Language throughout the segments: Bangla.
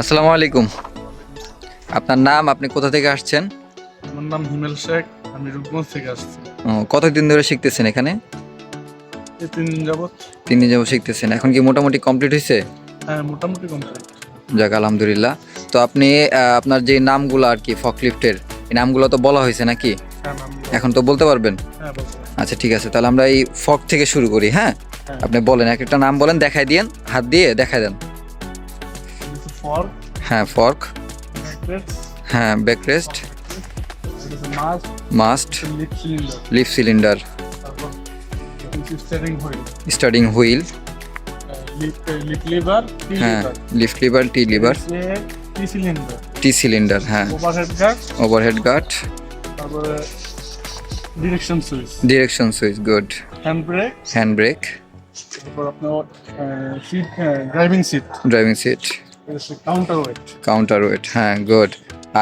আসসালামু আলাইকুম। আপনার নাম আপনি কোথা থেকে আসছেন? আমার নাম হিমেল শেখ আমি রূপগঞ্জ থেকে আসছি। ও, কতদিন ধরে শিখতেছেন এখানে? তিন দিন যাবৎ। তিন দিন যাব শিখতেছেন। এখন কি মোটামুটি কমপ্লিট হয়েছে হ্যাঁ মোটামুটি কমপ্লিট যাক আলহামদুলিল্লাহ। তো আপনি আপনার যে নামগুলো আর কি ফকলিফটের এই নামগুলো তো বলা হয়েছে নাকি? হ্যাঁ এখন তো বলতে পারবেন? হ্যাঁ আচ্ছা ঠিক আছে। তাহলে আমরা এই ফক থেকে শুরু করি হ্যাঁ? হ্যাঁ। আপনি বলেন এক একটা নাম বলেন দেখাই দিয়েন হাত দিয়ে দেখাই দেন। ফর হ্যাঁ ফর্ক হ্যাঁ backrest mast lip cylinder starting wheel হ্যাঁ lift lever T lever T cylinder হ্যাঁ। ওভারহেড গার্ড ওভারহেড গার্ড তারপরে direction switch direction switch good hand brake hand brake তারপর আপনার seat driving seat driving seat counter weight counter weight হ্যাঁ গুড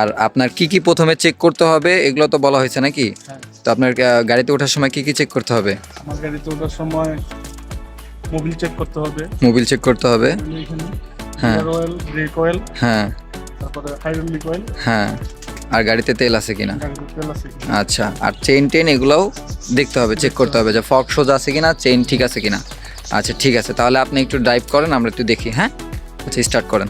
আর আপনার কি কি প্রথমে চেক করতে হবে এগুলো তো বলা হয়েছে নাকি? হ্যাঁ। তো আপনার গাড়িতে ওঠার সময় কি কি চেক করতে হবে? আমার গাড়িতে ওঠার সময় মোবিল চেক করতে হবে। মোবিল চেক করতে হবে। হ্যাঁ। অয়েল ব্রেক অয়েল হ্যাঁ। তারপরে হাইড্রোলিক অয়েল হ্যাঁ। আর গাড়িতে তেল আছে কিনা। আচ্ছা আর চেইন টেন এগুলোও দেখতে হবে চেক করতে হবে যে ফক সোজা আছে কিনা চেইন ঠিক আছে কিনা। আচ্ছা ঠিক আছে তাহলে আপনি একটু ড্রাইভ করেন আমরা একটু দেখি হ্যাঁ? আচ্ছা স্টার্ট করেন।